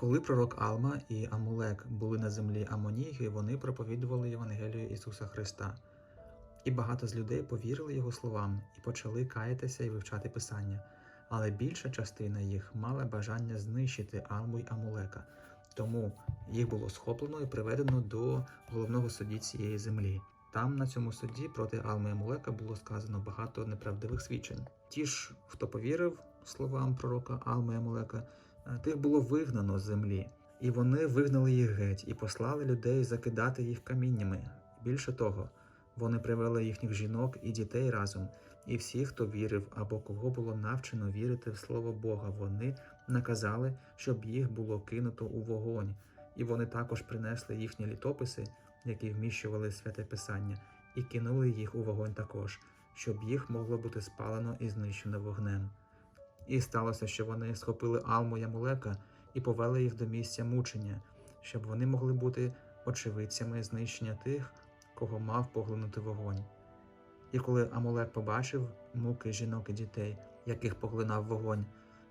Коли пророк Алма і Амулек були на землі Амонійги, вони проповідували Євангелію Ісуса Христа. І багато з людей повірили його словам і почали каятися і вивчати Писання. Але більша частина їх мала бажання знищити Алму й Амулека, тому їх було схоплено і приведено до головного судді цієї землі. Там, на цьому суді, проти Алми і Амулека було сказано багато неправдивих свідчень. Ті ж, хто повірив словам пророка Алми і Амулека, тих було вигнано з землі, і вони вигнали їх геть і послали людей закидати їх каміннями. Більше того, вони привели їхніх жінок і дітей разом, і всіх, хто вірив або кого було навчено вірити в слово Бога, вони наказали, щоб їх було кинуто у вогонь, і вони також принесли їхні літописи, які вміщували святе писання, і кинули їх у вогонь також, щоб їх могло бути спалено і знищено вогнем. І сталося, що вони схопили Алму Ямулека і повели їх до місця мучення, щоб вони могли бути очевидцями знищення тих, кого мав поглинути вогонь. І коли Амулек побачив муки жінок і дітей, яких поглинав вогонь,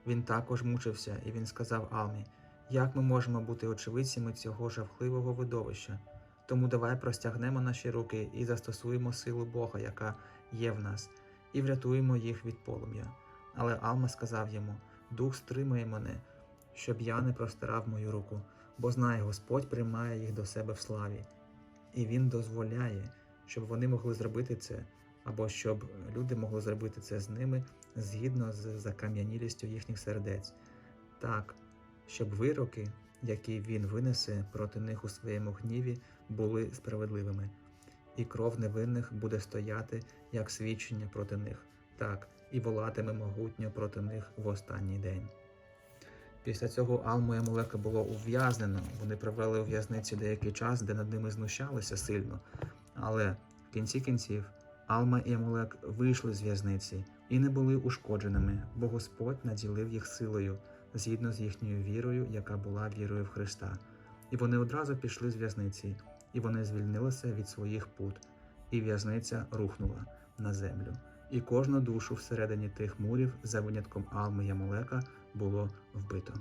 він також мучився, і він сказав Алмі: Як ми можемо бути очевидцями цього жахливого видовища? Тому давай простягнемо наші руки і застосуємо силу Бога, яка є в нас, і врятуємо їх від полум'я. Але Алма сказав йому: Дух стримує мене, щоб я не простирав мою руку, бо знає, Господь приймає їх до себе в славі, і Він дозволяє, щоб вони могли зробити це, або щоб люди могли зробити це з ними згідно з закам'янілістю їхніх сердець, так, щоб вироки, які він винесе проти них у своєму гніві, були справедливими, і кров невинних буде стояти як свідчення проти них, так, і волатиме могутньо проти них в останній день. Після цього Алму і Амулека було ув'язнено. Вони провели у в'язниці деякий час, де над ними знущалися сильно. Але в кінці кінців Алма і Амулек вийшли з в'язниці і не були ушкодженими, бо Господь наділив їх силою згідно з їхньою вірою, яка була вірою в Христа. І вони одразу пішли з в'язниці, і вони звільнилися від своїх пут, і в'язниця рухнула на землю. І кожну душу всередині тих мурів, за винятком Алми Ямолека, було вбито.